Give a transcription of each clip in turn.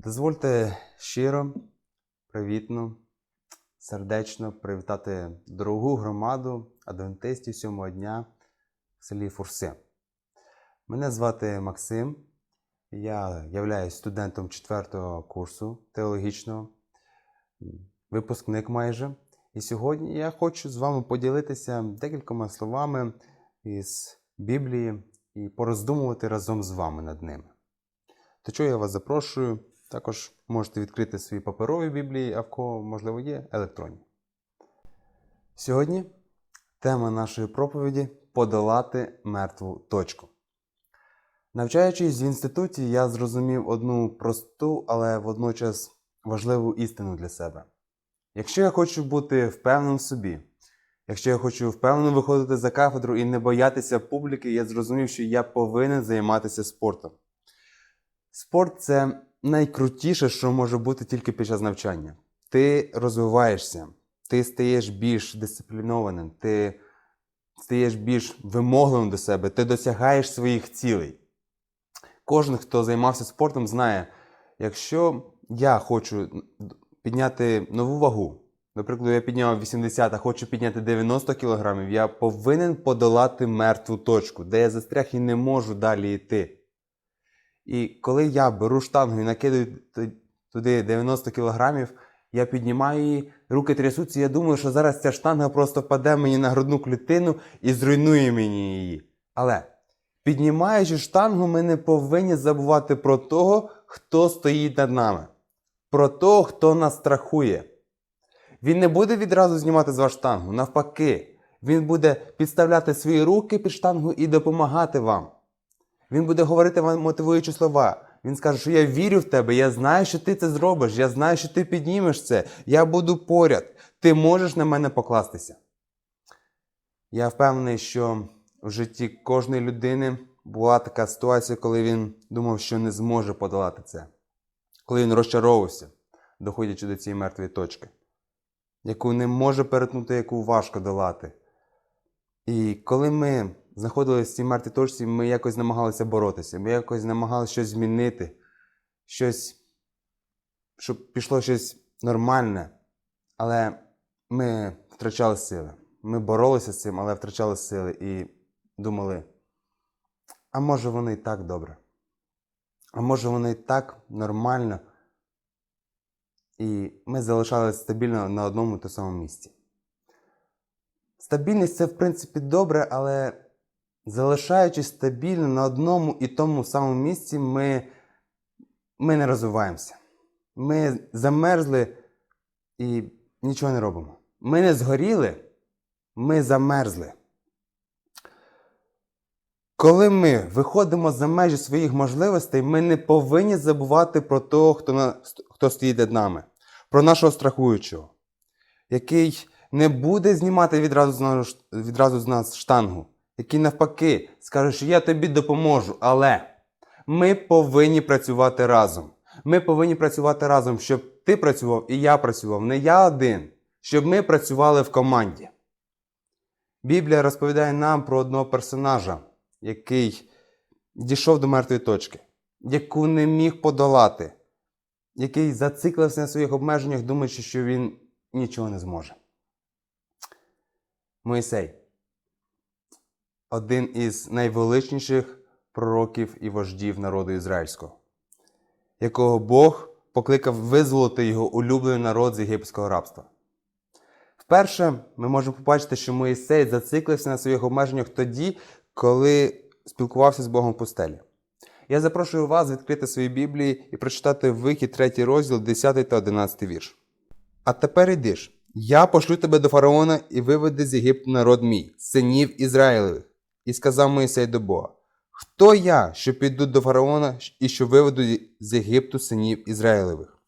Дозвольте щиро, привітно, сердечно привітати дорогу громаду адвентистів сьомого дня в селі Фурси. Мене звати Максим. Я являюсь студентом 4 курсу теологічного, випускник майже. І сьогодні я хочу з вами поділитися декількома словами із Біблії і пороздумувати разом з вами над ними. До чого я вас запрошую. Також можете відкрити свої паперові біблії, а в кого, можливо, є електронні. Сьогодні тема нашої проповіді подолати мертву точку. Навчаючись в інституті, я зрозумів одну просту, але водночас важливу істину для себе. Якщо я хочу бути впевненим в собі, якщо я хочу впевнено виходити за кафедру і не боятися публіки, я зрозумів, що я повинен займатися спортом. Спорт це найкрутіше, що може бути тільки під час навчання. Ти розвиваєшся, ти стаєш більш дисциплінованим, ти стаєш більш вимогливим до себе, ти досягаєш своїх цілей. Кожен, хто займався спортом, знає, якщо я хочу підняти нову вагу, наприклад, я підняв 80, а хочу підняти 90 кг, я повинен подолати мертву точку, де я застряг і не можу далі йти. І коли я беру штангу і накидаю туди 90 кілограмів, я піднімаю її, руки трясуться, я думаю, що зараз ця штанга просто впаде мені на грудну клітину і зруйнує мені її. Але піднімаючи штангу, ми не повинні забувати про того, хто стоїть над нами, про того, хто нас страхує. Він не буде відразу знімати з вас штангу, навпаки, він буде підставляти свої руки під штангу і допомагати вам. Він буде говорити вам мотивуючі слова. Він скаже, що я вірю в тебе, я знаю, що ти це зробиш, я знаю, що ти піднімеш це, я буду поряд, ти можеш на мене покластися. Я впевнений, що в житті кожної людини була така ситуація, коли він думав, що не зможе подолати це, коли він розчаровувався, доходячи до цієї мертвої точки, яку не може перетнути, яку важко долати. І коли ми знаходилися в цій мертвій точці, ми якось намагалися боротися, ми якось намагалися щось змінити, щось, щоб пішло щось нормальне. Але ми втрачали сили. Ми боролися з цим, але втрачали сили і думали, а може воно і так добре. А може воно і так нормально. І ми залишалися стабільно на одному і тому самому місці. Стабільність це, в принципі, добре, але залишаючись стабільно на одному і тому самому місці, ми, ми не розвиваємося. Ми замерзли і нічого не робимо. Ми не згоріли, ми замерзли. Коли ми виходимо за межі своїх можливостей, ми не повинні забувати про того, хто, на, хто стоїть над нами, про нашого страхуючого, який не буде знімати відразу відразу з нас штангу, який навпаки скаже, що я тобі допоможу. Але ми повинні працювати разом. Ми повинні працювати разом, щоб ти працював і я працював, не я один, щоб ми працювали в команді. Біблія розповідає нам про одного персонажа, який дійшов до мертвої точки, яку не міг подолати, який зациклився на своїх обмеженнях, думаючи, що він нічого не зможе. Моїсей один із найвеличніших пророків і вождів народу ізраїльського, якого Бог покликав визволити його улюблений народ з єгипетського рабства. Вперше ми можемо побачити, що Моїсей зациклився на своїх обмеженнях тоді, коли спілкувався з Богом в пустелі. Я запрошую вас відкрити свої Біблії і прочитати вихід 3 розділ, 10 та 11 вірш. А тепер йдиш. Я пошлю тебе до фараона і виведи з Єгипту народ мій, синів Ізраїлевих. І сказав Моїсей до Бога: Хто я, що піду до фараона і що виведу з Єгипту синів Ізраїлевих?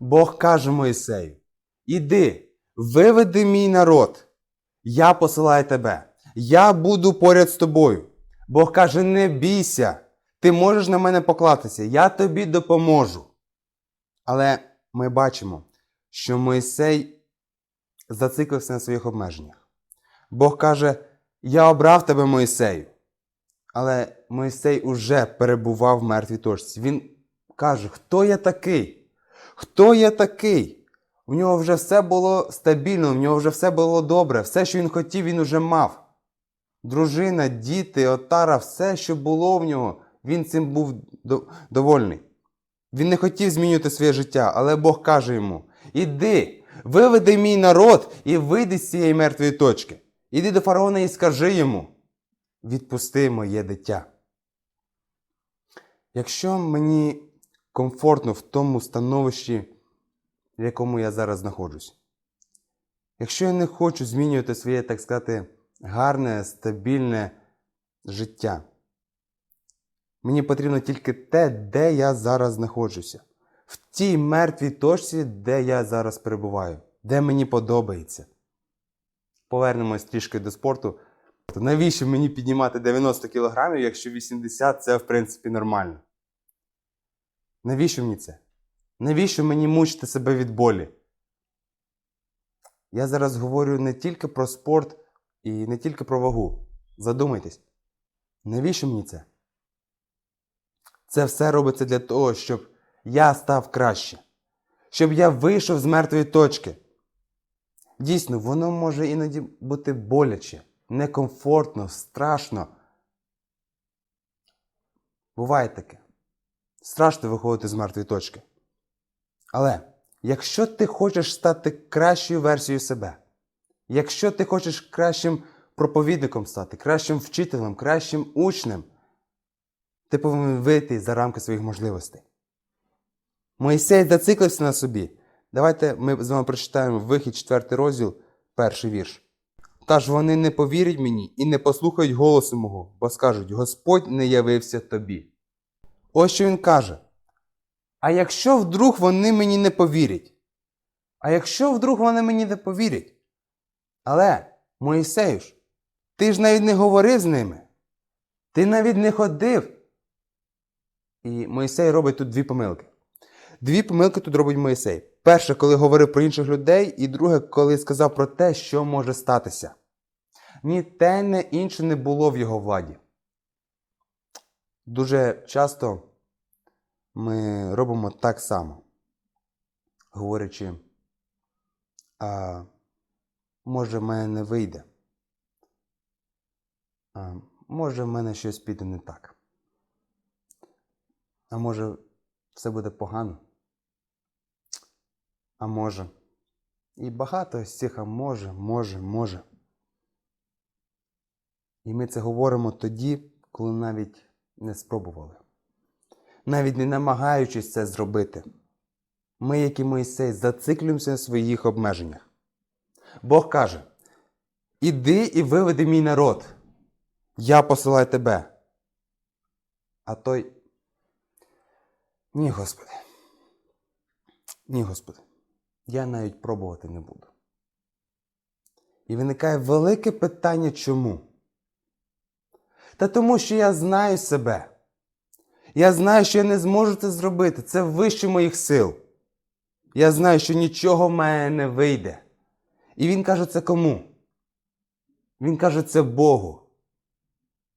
Бог каже Моїсею: Іди, виведи мій народ, я посилаю тебе, я буду поряд з тобою. Бог каже: Не бійся, ти можеш на мене поклатися, я тобі допоможу. Але ми бачимо, що Моїсей зациклився на своїх обмеженнях. Бог каже: Я обрав тебе, Моїсею. Але Моїсей уже перебував в мертвій точці. Він каже, хто я такий? Хто я такий? У нього вже все було стабільно, в нього вже все було добре, все, що він хотів, він уже мав. Дружина, діти, отара, все, що було в нього, він цим був довольний. Він не хотів змінювати своє життя, але Бог каже йому: Іди, виведи мій народ і вийди з цієї мертвої точки. Іди до фараона і скажи йому: відпусти моє дитя. Якщо мені комфортно в тому становищі, в якому я зараз знаходжусь, якщо я не хочу змінювати своє, так сказати, гарне, стабільне життя, мені потрібно тільки те, де я зараз знаходжуся. В тій мертвій точці, де я зараз перебуваю, де мені подобається. Повернемось трішки до спорту. Навіщо мені піднімати 90 кг, якщо 80 це в принципі нормально? Навіщо мені це? Навіщо мені мучити себе від болі? Я зараз говорю не тільки про спорт і не тільки про вагу. Задумайтесь, навіщо мені це? Це все робиться для того, щоб я став краще, щоб я вийшов з мертвої точки. Дійсно, воно може іноді бути боляче, некомфортно, страшно. Буває таке. Страшно виходити з мертвої точки. Але якщо ти хочеш стати кращою версією себе, якщо ти хочеш кращим проповідником стати, кращим вчителем, кращим учнем, ти повинен вийти за рамки своїх можливостей. Моїсей зациклився на собі. Давайте ми з вами прочитаємо вихід 4 розділ, перший вірш. Та ж вони не повірять мені і не послухають голосу мого, бо скажуть: Господь не явився тобі. Ось що він каже. А якщо вдруг вони мені не повірять? А якщо вдруг вони мені не повірять? Але, Моїсеюш, ти ж навіть не говорив з ними. Ти навіть не ходив. І Моїсей робить тут дві помилки. Дві помилки тут робить Моїсей. Перше, коли говорив про інших людей, і друге, коли сказав про те, що може статися. Ні те, ні інше не було в його владі. Дуже часто ми робимо так само, говорячи, а може в мене не вийде. А, може в мене щось піде не так. А може все буде погано. А може. І багато з цих а може, може, може. І ми це говоримо тоді, коли навіть не спробували. Навіть не намагаючись це зробити. Ми, як і Моїсей, зациклюємося на своїх обмеженнях. Бог каже: Іди і виведи мій народ. Я посилаю тебе. А той. Ні, Господи. Ні, Господи. Я навіть пробувати не буду. І виникає велике питання чому? Та тому, що я знаю себе. Я знаю, що я не зможу це зробити. Це вище моїх сил. Я знаю, що нічого в мене не вийде. І він каже це кому? Він каже це Богу.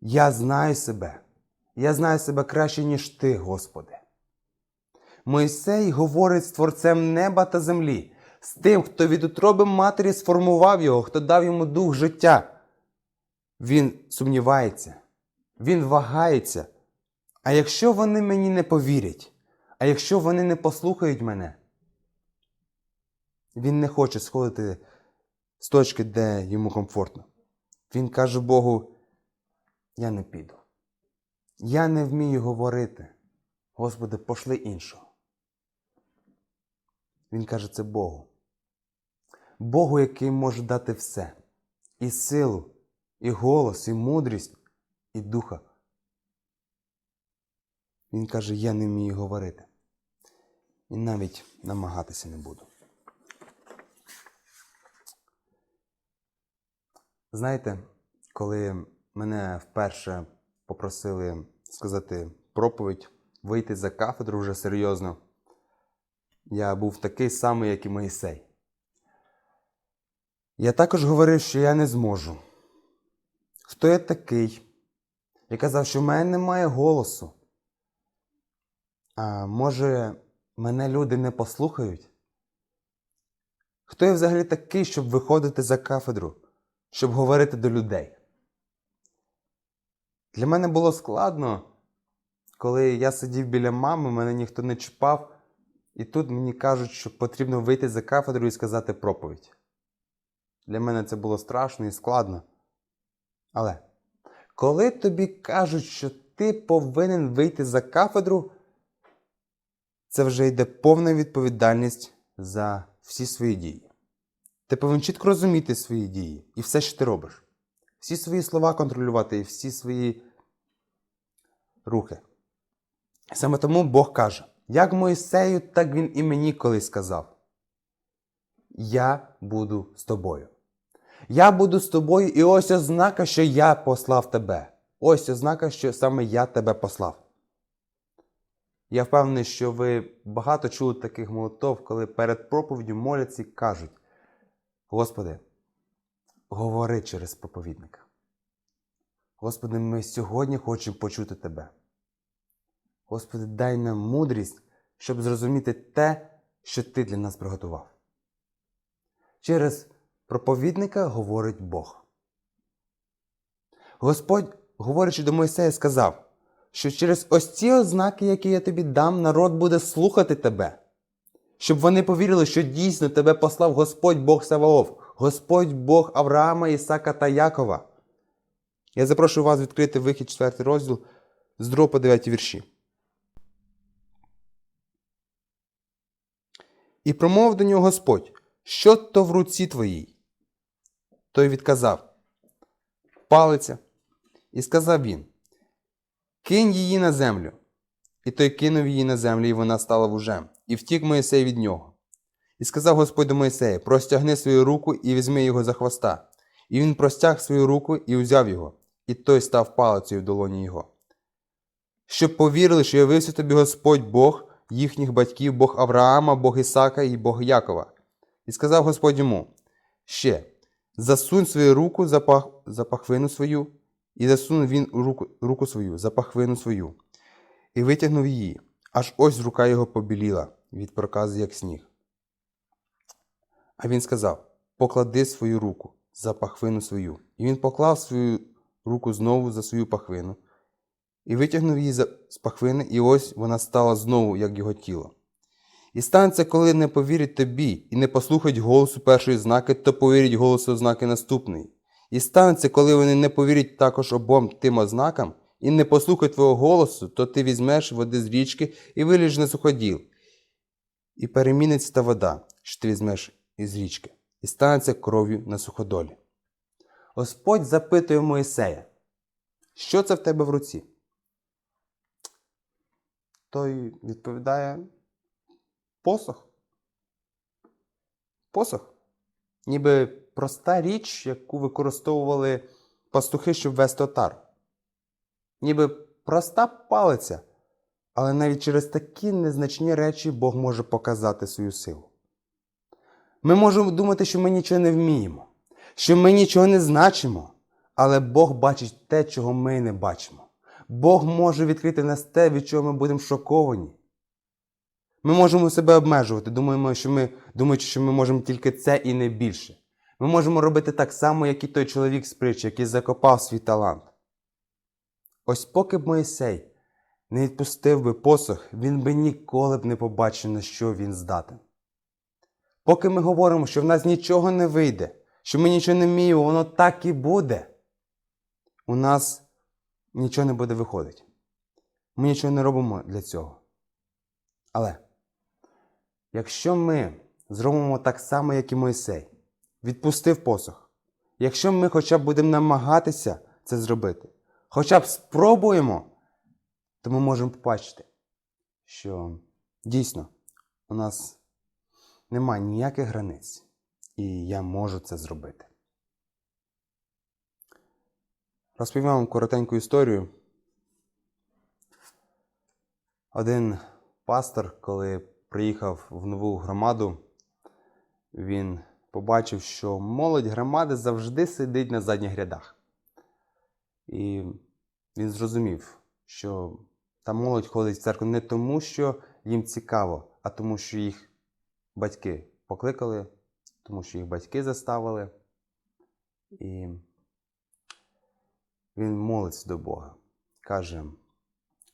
Я знаю себе. Я знаю себе краще, ніж ти, Господи. Мойсей говорить з Творцем неба та землі, з тим, хто від утроби матері сформував його, хто дав йому дух життя. Він сумнівається, він вагається. А якщо вони мені не повірять, а якщо вони не послухають мене, він не хоче сходити з точки, де йому комфортно. Він каже Богу: я не піду. Я не вмію говорити. Господи, пошли іншого. Він каже це Богу. Богу, який може дати все: і силу, і голос, і мудрість, і духа. Він каже, я не вмію говорити. І навіть намагатися не буду. Знаєте, коли мене вперше попросили сказати проповідь, вийти за кафедру вже серйозно, я був такий самий, як і Моїсей. Я також говорив, що я не зможу. Хто я такий? Я казав, що в мене немає голосу. А може, мене люди не послухають? Хто я взагалі такий, щоб виходити за кафедру, щоб говорити до людей? Для мене було складно, коли я сидів біля мами, мене ніхто не чіпав, і тут мені кажуть, що потрібно вийти за кафедру і сказати проповідь. Для мене це було страшно і складно. Але коли тобі кажуть, що ти повинен вийти за кафедру, це вже йде повна відповідальність за всі свої дії. Ти повинен чітко розуміти свої дії і все, що ти робиш. Всі свої слова контролювати і всі свої рухи. Саме тому Бог каже: як Моїсею, так він і мені колись сказав: Я буду з тобою. Я буду з тобою, і ось ознака, що я послав тебе. Ось ознака, що саме я тебе послав. Я впевнений, що ви багато чули таких молитов, коли перед проповіддю моляться і кажуть: Господи, говори через проповідника. Господи, ми сьогодні хочемо почути Тебе. Господи, дай нам мудрість, щоб зрозуміти те, що Ти для нас приготував. Через проповідника говорить Бог. Господь, говорячи до Мойсея, сказав, що через ось ці ознаки, які я тобі дам, народ буде слухати тебе, щоб вони повірили, що дійсно тебе послав Господь Бог Саваоф, Господь Бог Авраама, Ісака та Якова. Я запрошую вас відкрити вихід 4 розділ з 2 по 9 вірші. І промовив до нього Господь, що то в руці твоїй? Той відказав Палиця. І сказав він: Кинь її на землю. І той кинув її на землю, і вона стала вужем, і втік Моїсей від нього. І сказав Господь до Моїсея: Простягни свою руку і візьми його за хвоста. І він простяг свою руку і узяв його, і той став палицею в долоні його. Щоб повірили, що явився тобі Господь Бог їхніх батьків, Бог Авраама, Бог Ісака і Бог Якова. І сказав Господь йому: Ще засунь свою руку за, пах... за пахвину свою, і засунув він руку, руку свою за пахвину свою, і витягнув її, аж ось рука його побіліла від проказу, як сніг. А він сказав: Поклади свою руку за пахвину свою. І він поклав свою руку знову за свою пахвину, і витягнув її з пахвини, і ось вона стала знову, як його тіло. І станеться, коли не повірять тобі і не послухають голосу першої знаки, то повірять голосу ознаки наступної. І станеться, коли вони не повірять також обом тим ознакам і не послухають твого голосу, то ти візьмеш води з річки і виліж на суходіл. І переміниться та вода, що ти візьмеш із річки, і станеться кров'ю на суходолі. Господь запитує Моїсея, що це в тебе в руці? Той відповідає посох. Посох. Ніби проста річ, яку використовували пастухи, щоб вести отар. Ніби проста палиця. Але навіть через такі незначні речі Бог може показати свою силу. Ми можемо думати, що ми нічого не вміємо, що ми нічого не значимо, але Бог бачить те, чого ми не бачимо. Бог може відкрити нас те, від чого ми будемо шоковані. Ми можемо себе обмежувати, думаємо, що ми, думаючи, що ми можемо тільки це і не більше. Ми можемо робити так само, як і той чоловік з притчі, який закопав свій талант. Ось поки б Моїсей не відпустив би посох, він би ніколи б не побачив, на що він здатен. Поки ми говоримо, що в нас нічого не вийде, що ми нічого не вміємо, воно так і буде. У нас нічого не буде виходити. Ми нічого не робимо для цього. Але якщо ми зробимо так само, як і Мойсей, відпустив посох, якщо ми хоча б будемо намагатися це зробити, хоча б спробуємо, то ми можемо побачити, що дійсно у нас немає ніяких границь, і я можу це зробити. Розповім вам коротеньку історію. Один пастор, коли приїхав в нову громаду, він побачив, що молодь громади завжди сидить на задніх рядах. І він зрозумів, що Та молодь ходить в церкву не тому, що їм цікаво, а тому, що їх батьки покликали, тому що їх батьки заставили. І він молиться до Бога. Каже: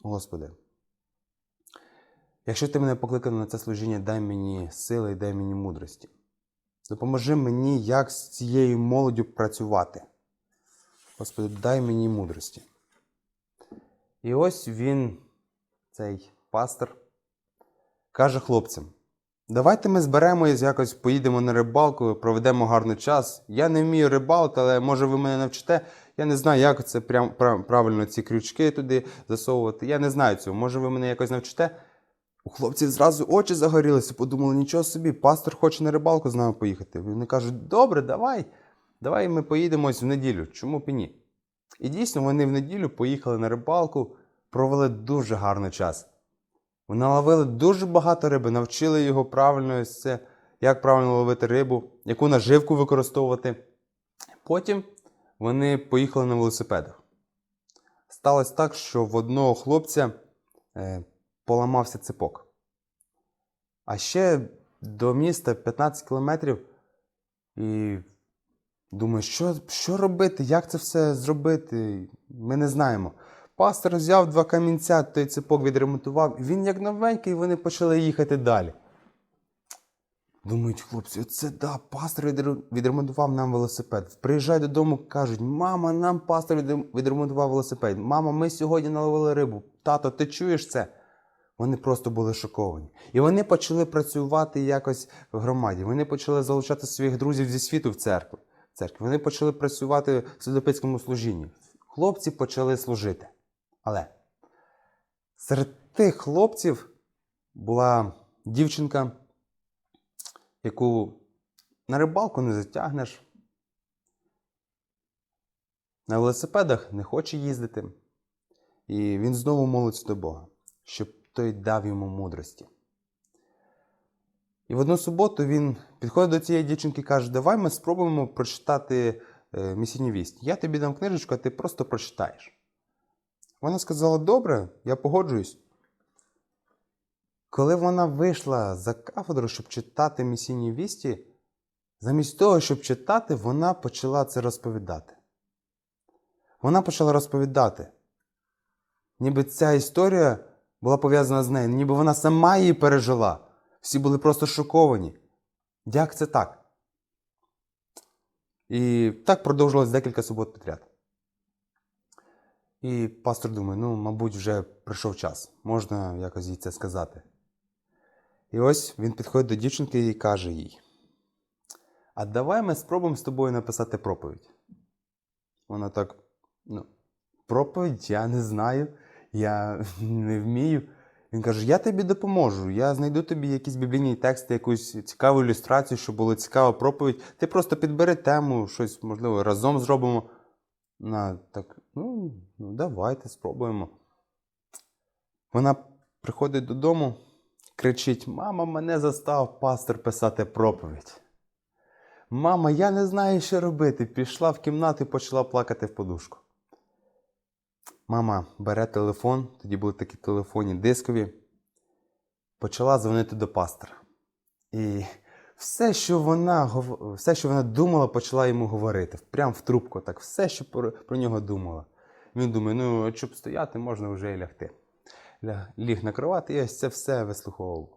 Господи, якщо ти мене покликав на це служіння, дай мені сили і дай мені мудрості. Допоможи мені, як з цією молоддю працювати. Господи, дай мені мудрості. І ось він, цей пастор, каже хлопцям: давайте ми зберемося, якось поїдемо на рибалку, проведемо гарний час. Я не вмію рибалити, але може ви мене навчите. Я не знаю, як це прям, прав- правильно ці крючки туди засовувати. Я не знаю цього. Може, ви мене якось навчите? У хлопців зразу очі загорілися, подумали, нічого собі, пастор хоче на рибалку з нами поїхати. Вони кажуть, добре, давай, давай ми поїдемось в неділю. Чому б і ні? І дійсно вони в неділю поїхали на рибалку, провели дуже гарний час. Наловили дуже багато риби, навчили його правильно як правильно ловити рибу, яку наживку використовувати. Потім вони поїхали на велосипедах. Сталося так, що в одного хлопця е, поламався ципок. А ще до міста 15 кілометрів. І думаю, що, що робити, як це все зробити? Ми не знаємо. Пастор взяв два камінця, той ципок відремонтував, він як новенький, і вони почали їхати далі. Думають, хлопці, оце да, пастор відремонтував нам велосипед. Приїжджай додому, кажуть, мама, нам пастор відремонтував велосипед. Мама, ми сьогодні наловили рибу. Тато, ти чуєш це? Вони просто були шоковані. І вони почали працювати якось в громаді. Вони почали залучати своїх друзів зі світу в церкву. церкві. Вони почали працювати в святопитському служінні. Хлопці почали служити. Але серед тих хлопців була дівчинка, яку на рибалку не затягнеш, на велосипедах не хоче їздити. І він знову молиться до Бога, щоб той дав йому мудрості. І в одну суботу він підходить до цієї дівчинки і каже: Давай ми спробуємо прочитати е, місійні вісті. Я тобі дам книжечку, а ти просто прочитаєш. Вона сказала: Добре, я погоджуюсь. Коли вона вийшла за кафедру, щоб читати місійні вісті, замість того, щоб читати, вона почала це розповідати. Вона почала розповідати. Ніби ця історія була пов'язана з нею, ніби вона сама її пережила. Всі були просто шоковані. Як це так? І так продовжилось декілька субот підряд. І пастор думає, ну, мабуть, вже прийшов час, можна якось їй це сказати. І ось він підходить до дівчинки і каже їй: А давай ми спробуємо з тобою написати проповідь. Вона так, ну, проповідь я не знаю, я не вмію. Він каже: Я тобі допоможу. Я знайду тобі якісь біблійні тексти, якусь цікаву ілюстрацію, щоб була цікава проповідь. Ти просто підбери тему, щось, можливо, разом зробимо. Вона так, ну, ну, давайте спробуємо. Вона приходить додому, кричить: Мама, мене застав пастор писати проповідь. Мама, я не знаю, що робити. Пішла в кімнату і почала плакати в подушку. Мама бере телефон, тоді були такі телефоні дискові, почала дзвонити до пастора. І все, що вона, все, що вона думала, почала йому говорити. Прям в трубку, так, все, що про, про нього думала. Він думає, ну, щоб стояти, можна вже і лягти. Ліг на кровати і це все вислуховував.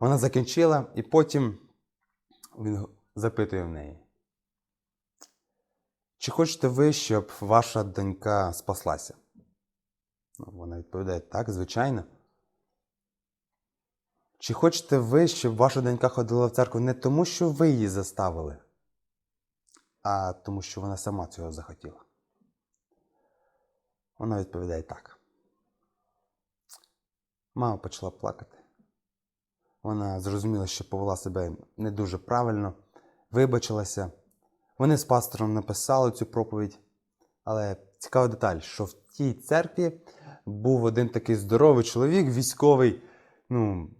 Вона закінчила, і потім він запитує в неї. Чи хочете ви, щоб ваша донька спаслася? Ну, Вона відповідає, так, звичайно. Чи хочете ви, щоб ваша донька ходила в церкву не тому, що ви її заставили, а тому, що вона сама цього захотіла? Вона відповідає так. Мама почала плакати. Вона зрозуміла, що повела себе не дуже правильно, вибачилася. Вони з пастором написали цю проповідь. Але цікава деталь, що в тій церкві був один такий здоровий чоловік, військовий, ну,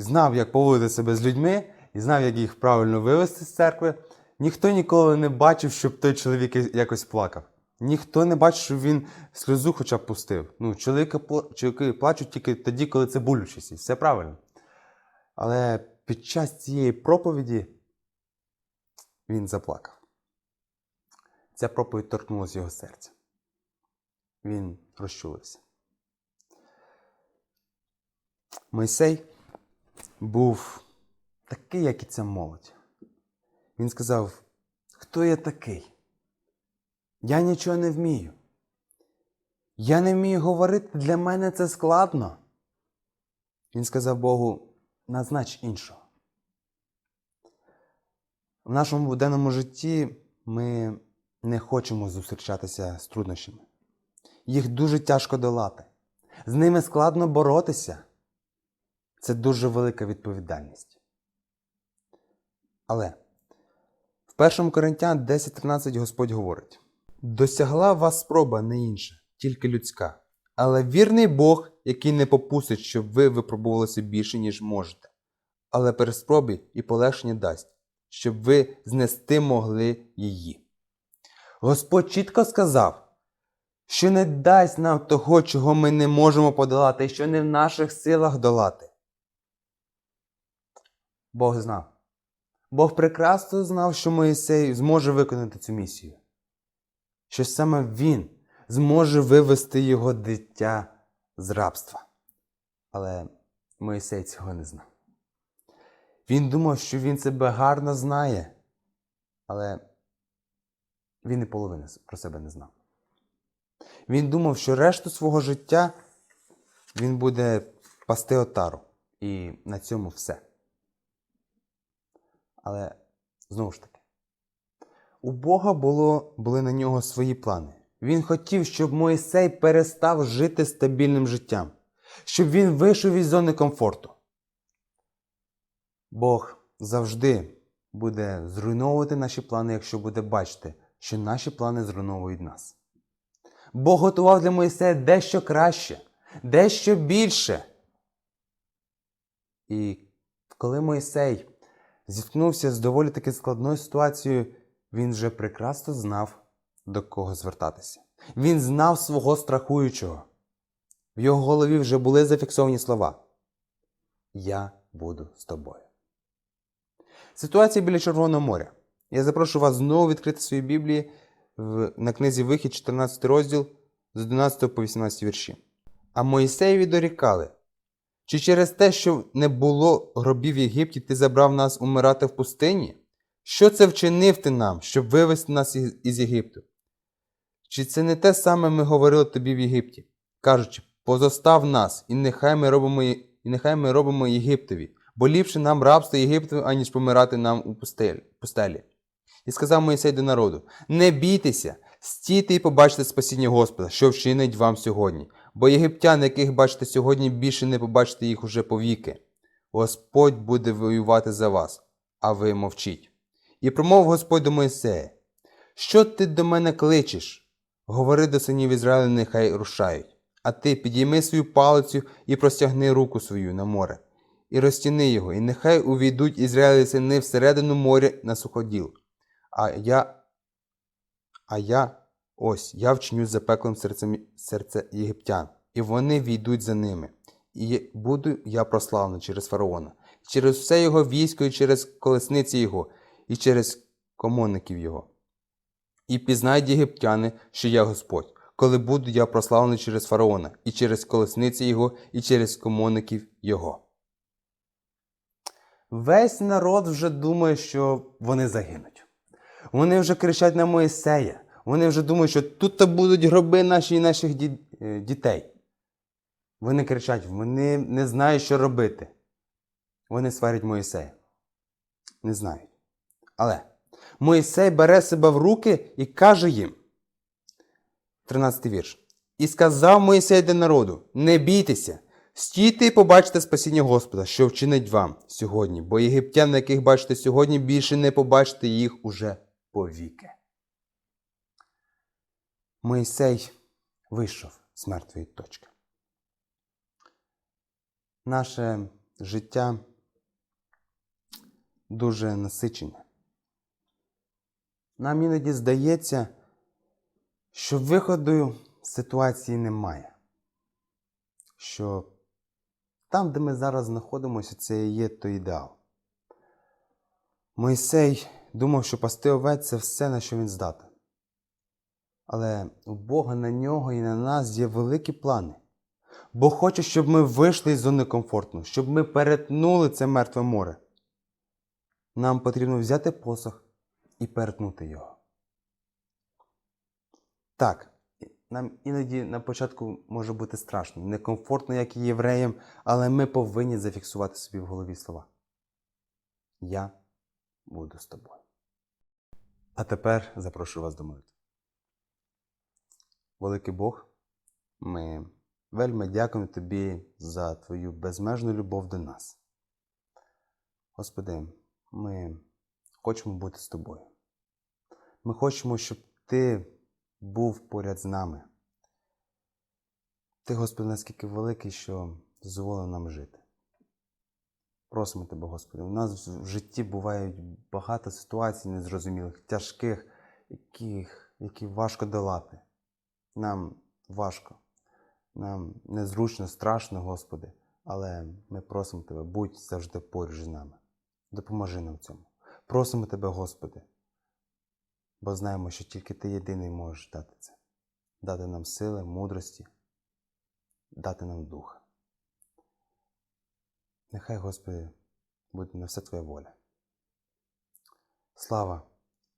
знав, як поводити себе з людьми, і знав, як їх правильно вивести з церкви. Ніхто ніколи не бачив, щоб той чоловік якось плакав. Ніхто не бачив, що він сльозу хоча б пустив. Ну, чоловіки, чоловіки плачуть тільки тоді, коли це болючість. І все правильно. Але під час цієї проповіді він заплакав. Ця проповідь торкнулася його серця. Він розчулився. Мойсей був такий, як і ця молодь. Він сказав: Хто я такий? Я нічого не вмію. Я не вмію говорити, для мене це складно. Він сказав Богу, назнач іншого. В нашому буденному житті ми не хочемо зустрічатися з труднощами. Їх дуже тяжко долати. З ними складно боротися. Це дуже велика відповідальність. Але в 1 Коринтян 10.13 Господь говорить: Досягла вас спроба не інша, тільки людська. Але вірний Бог, який не попустить, щоб ви випробувалися більше, ніж можете, але при спробі і полегшення дасть, щоб ви знести могли її. Господь чітко сказав, що не дасть нам того, чого ми не можемо подолати, і що не в наших силах долати. Бог знав. Бог прекрасно знав, що Моїсей зможе виконати цю місію. Що саме він зможе вивести його дитя з рабства. Але Моїсей цього не знав. Він думав, що він себе гарно знає, але він і половини про себе не знав. Він думав, що решту свого життя він буде пасти отару. І на цьому все. Але знову ж таки, у Бога було, були на нього свої плани. Він хотів, щоб Моїсей перестав жити стабільним життям, щоб він вийшов із зони комфорту. Бог завжди буде зруйновувати наші плани, якщо буде бачити, що наші плани зруйновують нас. Бог готував для Моїсея дещо краще, дещо більше. І коли Моїсей зіткнувся з доволі таки складною ситуацією, він вже прекрасно знав, до кого звертатися. Він знав свого страхуючого. В його голові вже були зафіксовані слова: Я буду з тобою. Ситуація біля Червоного моря. Я запрошую вас знову відкрити свої Біблії на книзі Вихід, 14 розділ з 11 по 18 вірші. А Моїсеєві дорікали. Чи через те, що не було гробів в Єгипті, ти забрав нас умирати в пустині? Що це вчинив ти нам, щоб вивести нас із, Єгипту? Чи це не те саме ми говорили тобі в Єгипті, кажучи, позостав нас, і нехай ми робимо, і нехай ми робимо Єгиптові, бо ліпше нам рабство Єгипту, аніж помирати нам у пустелі. І сказав Моїсей до народу: Не бійтеся, стійте і побачите спасіння Господа, що вчинить вам сьогодні. Бо єгиптян, яких бачите сьогодні, більше не побачите їх уже повіки. Господь буде воювати за вас, а ви мовчіть. І промовив Господь до Моїсея: Що ти до мене кличеш? Говори до синів Ізраїля, нехай рушають. А ти підійми свою палицю і простягни руку свою на море, і розтяни його, і нехай увійдуть Ізраїлі сини всередину моря на суходіл. А я, а я Ось я вчиню запеклим серцем серце єгиптян, і вони війдуть за ними. І буду я прославлений через фараона, через все його військо, і через колесниці його, і через комонників його. І пізнають єгиптяни, що я Господь, коли буду я прославлений через фараона, і через колесниці його, і через комонників його. Весь народ вже думає, що вони загинуть. Вони вже кричать на Моїсея. Вони вже думають, що тут будуть гроби наші і наших е, дітей. Вони кричать, вони не знають, що робити. Вони сварять Моїсея. Не знають. Але Моїсей бере себе в руки і каже їм. 13 вірш. І сказав Моїсей до народу: Не бійтеся, стійте і побачите спасіння Господа, що вчинить вам сьогодні, бо єгиптян, яких бачите сьогодні, більше не побачите їх уже повіки. Моїсей вийшов з мертвої точки. Наше життя дуже насичене. Нам іноді здається, що виходу ситуації немає. Що там, де ми зараз знаходимося, це є той ідеал. Мойсей думав, що пасти овець це все, на що він здатен. Але у Бога на нього і на нас є великі плани. Бог хоче, щоб ми вийшли із зони комфорту, щоб ми перетнули це мертве море. Нам потрібно взяти посох і перетнути його. Так, нам іноді на початку може бути страшно, некомфортно, як і євреям, але ми повинні зафіксувати собі в голові слова. Я буду з тобою. А тепер запрошую вас до молитви. Великий Бог, ми вельми дякуємо Тобі за Твою безмежну любов до нас. Господи, ми хочемо бути з тобою. Ми хочемо, щоб Ти був поряд з нами. Ти, Господи, наскільки великий, що дозволив нам жити. Просимо Тебе, Господи. У нас в житті бувають багато ситуацій незрозумілих, тяжких, яких, які важко долати. Нам важко, нам незручно, страшно, Господи, але ми просимо Тебе, будь завжди поруч з нами. Допоможи нам в цьому. Просимо Тебе, Господи, бо знаємо, що тільки Ти єдиний можеш дати це, дати нам сили, мудрості, дати нам духа. Нехай, Господи, буде на все Твоя воля. Слава,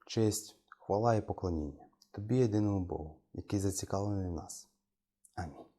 честь, хвала і поклоніння Тобі єдиному Богу, який зацікавлений в нас. Амінь.